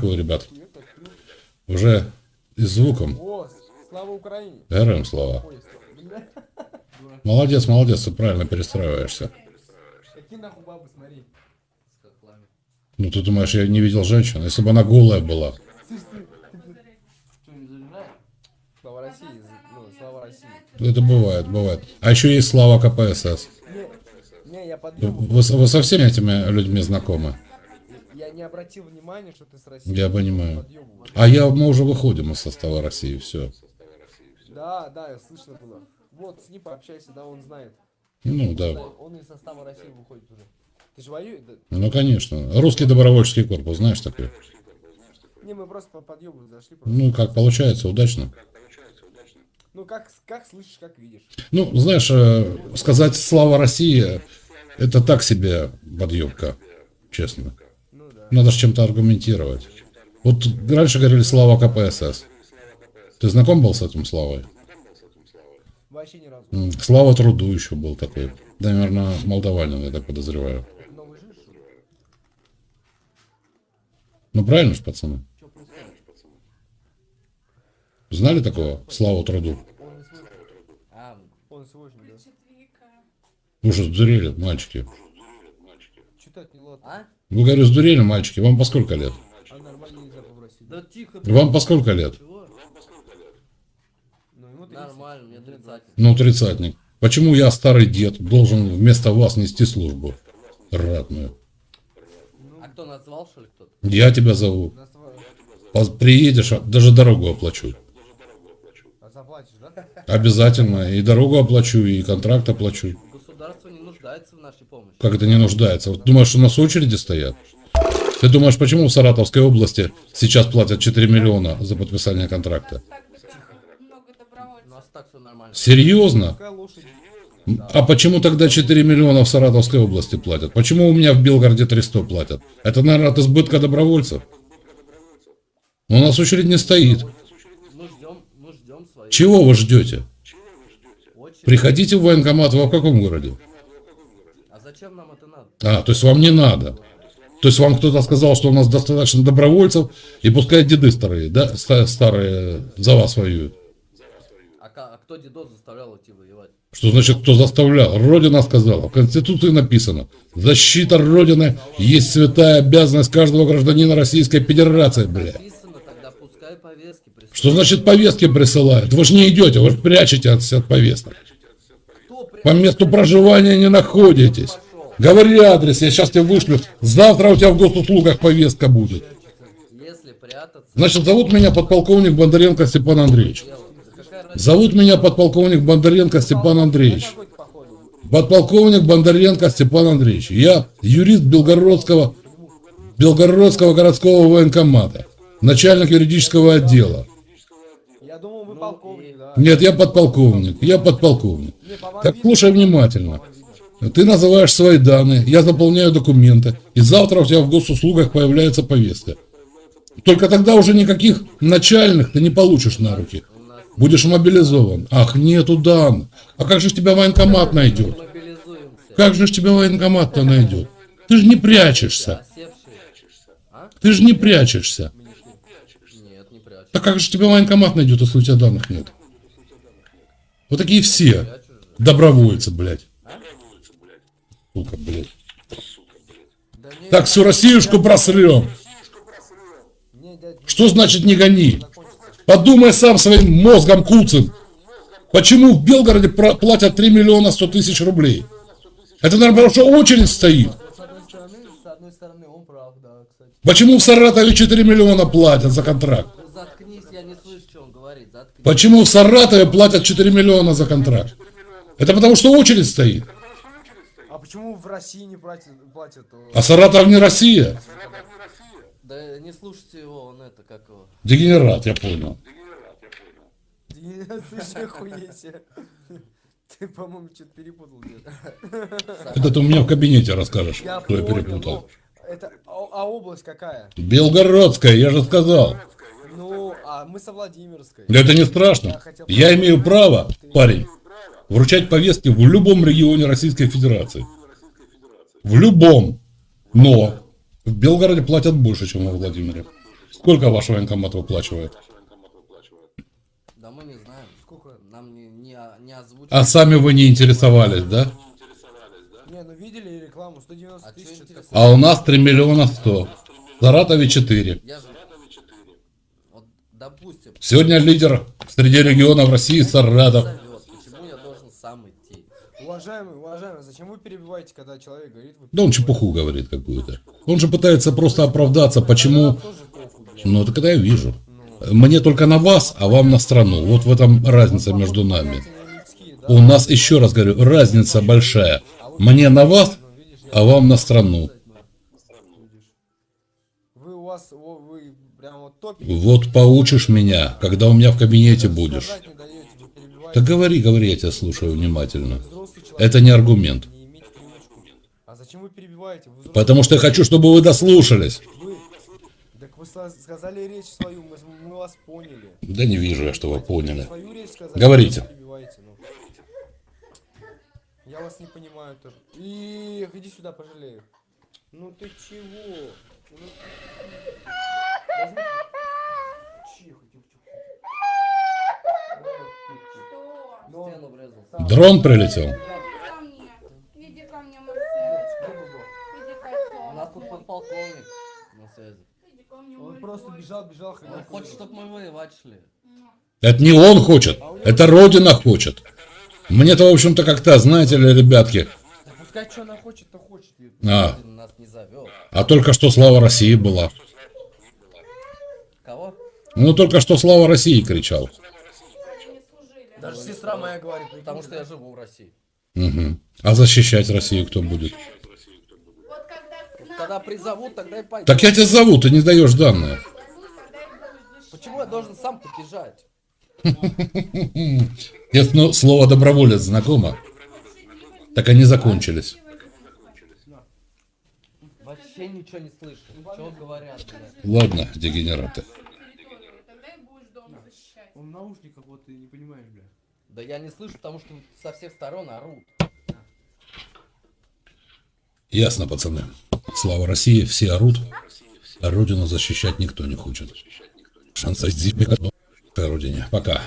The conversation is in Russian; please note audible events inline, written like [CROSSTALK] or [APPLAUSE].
ребят. Уже и с звуком. О, слава Украине. Героям слова. Молодец, молодец, ты правильно перестраиваешься. Какие нахуй бабы, смотри. Ну ты думаешь, я не видел женщин? Если бы она голая была. Слава России, ну, слава России. Это бывает, бывает. А еще есть слава КПСС. Не, не, я подъебал. Вы, вы со всеми этими людьми знакомы? Не обратил внимания, что ты с России. Я понимаю. А я, мы уже выходим из состава России, все. Да, да, я слышно было. Вот, с ним пообщайся, да, он знает. Ну да. Он из состава России выходит уже. Ты же воюешь? Да? Ну конечно. Русский добровольческий корпус, знаешь такой? Не, мы просто по подъебу зашли. Просто. Ну, как получается, удачно. Ну, как, как слышишь, как видишь. Ну, знаешь, э, сказать «Слава России» — это так себе подъемка, честно. Надо же чем-то аргументировать. Вот раньше говорили «Слава КПСС». Ты знаком был с этим Славой? Вообще ни разу. М, Слава Труду еще был такой. Наверное, молдаванин, я так подозреваю. Ну, правильно же, пацаны? Знали такого? Славу Труду? А. Вы сдурели, мальчики? Читать не ладно. а? Вы, говорю, сдурели, мальчики? Вам по сколько лет? А нормально нельзя попросить. Да тихо. Вам по сколько лет? Чего? Ну, ему 30. Нормально, мне тридцатник. Ну, тридцатник. Почему я, старый дед, должен вместо вас нести службу? Ратную. А кто назвал, что ли, кто-то? Я тебя зову. Нас Пос- Приедешь, а- даже дорогу оплачу. А заплатишь, да? Обязательно. И дорогу оплачу, и контракт оплачу. Нуждается в нашей помощи. Как это не нуждается? Вот думаешь, что у нас очереди стоят? Ты думаешь, почему в Саратовской области сейчас платят 4 миллиона за подписание контракта? много У добровольцев. нас так все нормально. Серьезно? А почему тогда 4 миллиона в Саратовской области платят? Почему у меня в Белгороде 300 платят? Это, наверное, от избытка добровольцев. У нас очередь не стоит. Чего вы ждете? Приходите в военкомат, вы в каком городе? А зачем нам это надо? А, то есть вам не надо. То есть вам кто-то сказал, что у нас достаточно добровольцев, и пускай деды старые, да, ста- старые за вас воюют. А, а кто дедов заставлял идти воевать? Что значит, кто заставлял? Родина сказала. В Конституции написано. Защита Родины есть святая обязанность каждого гражданина Российской Федерации, бля. Что значит повестки присылают? Вы же не идете, вы же прячетесь от повесток. Кто при- По месту проживания не находитесь. Говори адрес, я сейчас тебе вышлю. Завтра у тебя в госуслугах повестка будет. Значит, зовут меня подполковник Бондаренко Степан Андреевич. Зовут меня подполковник Бондаренко Степан Андреевич. Подполковник Бондаренко Степан Андреевич. Я юрист Белгородского, Белгородского городского военкомата. Начальник юридического отдела. Я думал, вы полковник, и- да. Нет, я подполковник. Я подполковник. Так слушай внимательно. Ты называешь свои данные, я заполняю документы, и завтра у тебя в госуслугах появляется повестка. Только тогда уже никаких начальных ты не получишь на руки. Будешь мобилизован. Ах, нету данных. А как же тебя военкомат найдет? Как же тебя военкомат-то найдет? Ты же не прячешься. Ты же не прячешься. Так как же тебя военкомат найдет, если у тебя данных нет? Вот такие все. Добровольцы, блядь. Сука, блядь. Так всю Россиюшку просрем. Что значит не гони? Подумай сам своим мозгом, Куцин. Почему в Белгороде платят 3 миллиона 100 тысяч рублей? Это, наверное, потому что очередь стоит. Почему в Саратове 4 миллиона платят за контракт? Почему в Саратове платят 4 миллиона за контракт? Это потому что очередь стоит. А почему в России не платят? платят э, А Саратов не Россия. Да не слушайте его, он это, как его. Дегенерат, я понял. деньги? Слушай, охуеть. Ты, по-моему, что-то перепутал где-то. Это ты у меня в кабинете расскажешь, Я что я понял, перепутал. ну, Это, а, а область какая? Белгородская, я же сказал. Ну, а мы со Владимирской. Да это не страшно. Я имею право, парень, вручать повестки в любом регионе Российской Федерации. В любом. Но в Белгороде платят больше, чем во Владимире. Сколько ваш военкомат выплачивает? Да мы не знаем. Сколько? Нам не, не, не озвучили. А сами вы не интересовались, да? Не, ну видели рекламу, 190 А тысяч. А у нас 3 миллиона 100. В Саратове 4. Я же... Вот, допустим, Сегодня лидер среди регионов России Саратов. зовет. Почему я должен сам идти? Уважаемый, вы перебиваете, когда человек говорит? Вы Да он чепуху говорит какую-то. Он же пытается просто оправдаться, почему... Ну, так это я вижу. Мне только на вас, а вам на страну. Вот в этом разница между нами. У нас, еще раз говорю, разница большая. Мне на вас, Ну, а вам на страну. видишь. Вы у вас, о, вы прям вот топите. Вот поучишь меня, когда у меня в кабинете будешь. Да говори, говори, я тебя слушаю внимательно. Это не аргумент. Зачем вы перебиваете? Вы Потому что я хочу, чтобы вы дослушались. Вы, так вы ска- сказали речь свою, мы, мы вас поняли. Да не вижу я, что вы поняли. Свою речь сказали. Говорите. ну. Я вас не понимаю тоже. И иди сюда, пожалею. Ну ты чего? Ну, возьми- Тихо, тихо, тихо. Ну, врезался. Дрон прилетел. ко мне. Иди ко мне, Марсель. Иди У нас тут подполковник на связи. Он просто бежал, бежал, Он хочет, чтобы мы воевать шли. Это не он хочет, это Родина хочет. Мне-то, в общем-то, как-то, знаете ли, ребятки, Да пускай что она хочет, то хочет. а, нас не а только что слава России была. Кого? Ну, только что слава России кричал. Даже сестра моя говорит. Потому что я живу в России. Мгм. А защищать Россию кто будет? Когда призовут, тогда и пойду. Так я тебя зову, ты не даешь данные. Почему я должен сам-то бежать? Если [LAUGHS] ну, слово доброволец знакомо, так они закончились. Вообще ничего не слышу. Что говорят, блядь? Ладно, дегенераты. Он в наушниках, вот ты не понимаешь, бля. Да я не слышу, потому что со всех сторон орут. Ясно, пацаны. Слава России, все орут, а Родину защищать никто не хочет. Шанса Зипика родине. Пока.